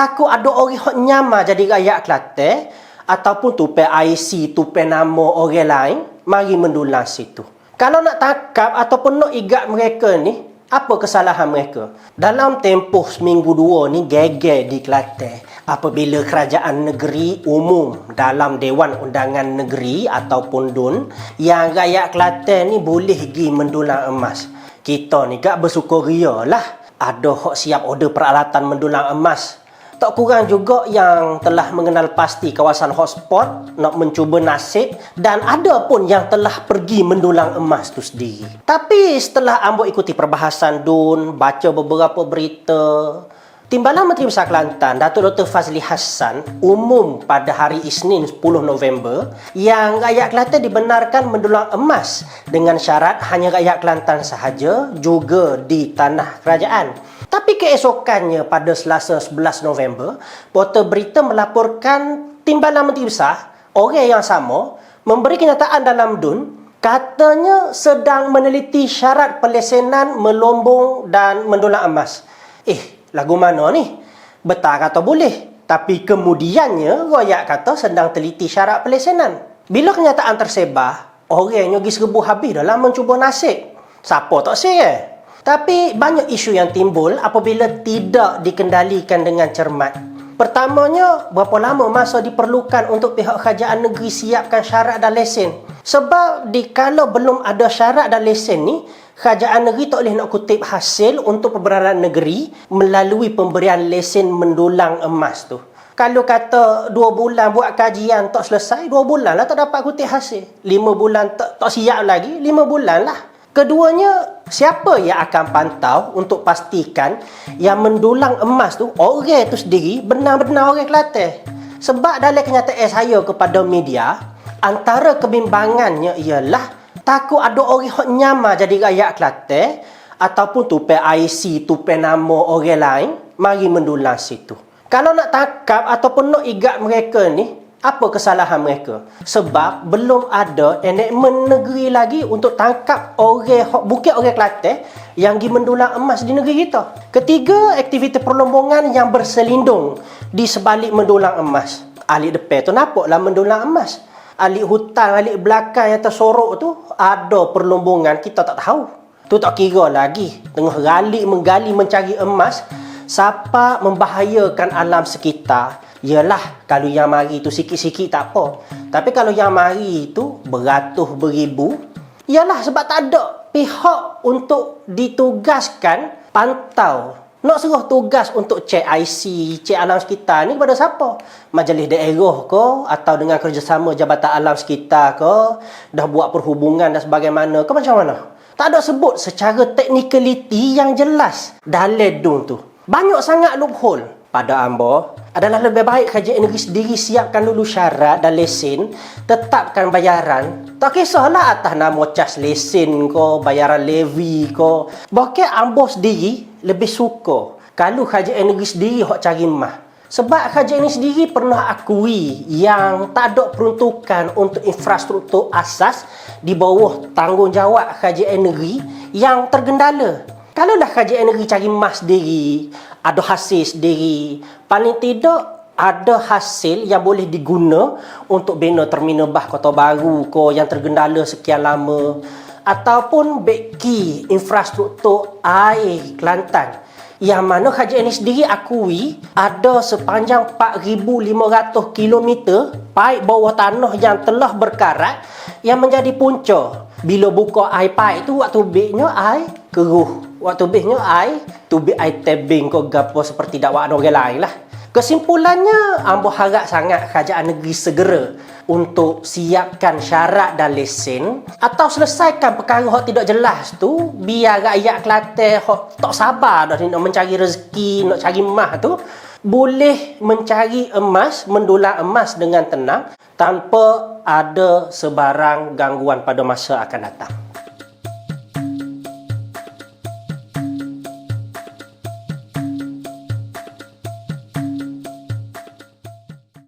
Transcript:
takut ada orang hok nyama jadi rakyat Kelantan ataupun tupai IC, tupai nama orang lain, mari mendulang situ. Kalau nak tangkap ataupun nak igat mereka ni, apa kesalahan mereka? Dalam tempoh seminggu dua ni geger di Kelantan apabila kerajaan negeri umum dalam Dewan Undangan Negeri ataupun DUN yang rakyat Kelantan ni boleh pergi mendulang emas. Kita ni gak bersukaria lah ada hok siap order peralatan mendulang emas tak kurang juga yang telah mengenal pasti kawasan hotspot nak mencuba nasib dan ada pun yang telah pergi mendulang emas tu sendiri. Tapi setelah ambo ikuti perbahasan DUN, baca beberapa berita, Timbalan Menteri Besar Kelantan, Datuk Dr. Fazli Hassan, umum pada hari Isnin 10 November yang rakyat Kelantan dibenarkan mendulang emas dengan syarat hanya rakyat Kelantan sahaja juga di tanah kerajaan. Tapi keesokannya pada Selasa 11 November, portal berita melaporkan Timbalan Menteri Besar, orang yang sama, memberi kenyataan dalam DUN katanya sedang meneliti syarat pelesenan melombong dan mendulang emas. Eh, lagu mana ni? Betul kata boleh. Tapi kemudiannya, royak kata sedang teliti syarat pelesenan. Bila kenyataan tersebar, orangnya pergi serbu habis dalam mencuba nasib. Siapa tak sih? Tapi banyak isu yang timbul apabila tidak dikendalikan dengan cermat. Pertamanya, berapa lama masa diperlukan untuk pihak kerajaan negeri siapkan syarat dan lesen? Sebab di kalau belum ada syarat dan lesen ni, kerajaan negeri tak boleh nak kutip hasil untuk perberanaan negeri melalui pemberian lesen mendulang emas tu. Kalau kata dua bulan buat kajian tak selesai, dua bulan lah tak dapat kutip hasil. Lima bulan tak, tak siap lagi, lima bulan lah. Keduanya, siapa yang akan pantau untuk pastikan yang mendulang emas tu, orang tu sendiri benar-benar orang Kelantan. Sebab dalam kenyataan saya kepada media, antara kebimbangannya ialah takut ada orang yang nyama jadi rakyat Kelantan ataupun tupai IC, tupai nama orang lain, mari mendulang situ. Kalau nak tangkap ataupun nak igat mereka ni, apa kesalahan mereka? Sebab belum ada enakmen negeri lagi untuk tangkap orang bukit orang Kelantan yang pergi mendulang emas di negeri kita. Ketiga, aktiviti perlombongan yang berselindung di sebalik mendulang emas. Ahli depan tu nampaklah mendulang emas. Ahli hutan, ahli belakang yang tersorok tu ada perlombongan kita tak tahu. Tu tak kira lagi. Tengah ralik menggali mencari emas, siapa membahayakan alam sekitar Yalah, kalau yang mari tu sikit-sikit tak apa. Tapi kalau yang mari tu beratus beribu, yalah sebab tak ada pihak untuk ditugaskan pantau. Nak suruh tugas untuk cek IC, cek alam sekitar ni kepada siapa? Majlis daerah ke? Atau dengan kerjasama Jabatan Alam Sekitar ke? Dah buat perhubungan dan sebagaimana ke macam mana? Tak ada sebut secara technicality yang jelas dalam DUN tu. Banyak sangat loophole. Pada ambo adalah lebih baik kerajaan negeri sendiri siapkan dulu syarat dan lesen tetapkan bayaran. Tak kisahlah atas nama cas lesen ko bayaran levy ko. Bahkan ambo sendiri lebih suka kalau kerajaan negeri sendiri hok cari mah. Sebab kerajaan ini sendiri pernah akui yang tak ada peruntukan untuk infrastruktur asas di bawah tanggungjawab kerajaan negeri yang tergendala kalau dah kerajaan negeri cari emas sendiri, ada hasil sendiri, paling tidak ada hasil yang boleh diguna untuk bina terminal bah kota baru ko yang tergendala sekian lama ataupun beki infrastruktur air Kelantan. Yang mana kerajaan ini sendiri akui ada sepanjang 4,500 km paip bawah tanah yang telah berkarat yang menjadi punca. Bila buka air paip tu waktu beknya air keruh waktu behnya ai. Tubik ai tebing ko gapo seperti dakwaan orang lain lah. Kesimpulannya ambo harap sangat kerajaan negeri segera untuk siapkan syarat dan lesen atau selesaikan perkara yang tidak jelas tu biar rakyat Kelantan hok tak sabar dah nak mencari rezeki nak cari emas tu. Boleh mencari emas mendulang emas dengan tenang tanpa ada sebarang gangguan pada masa akan datang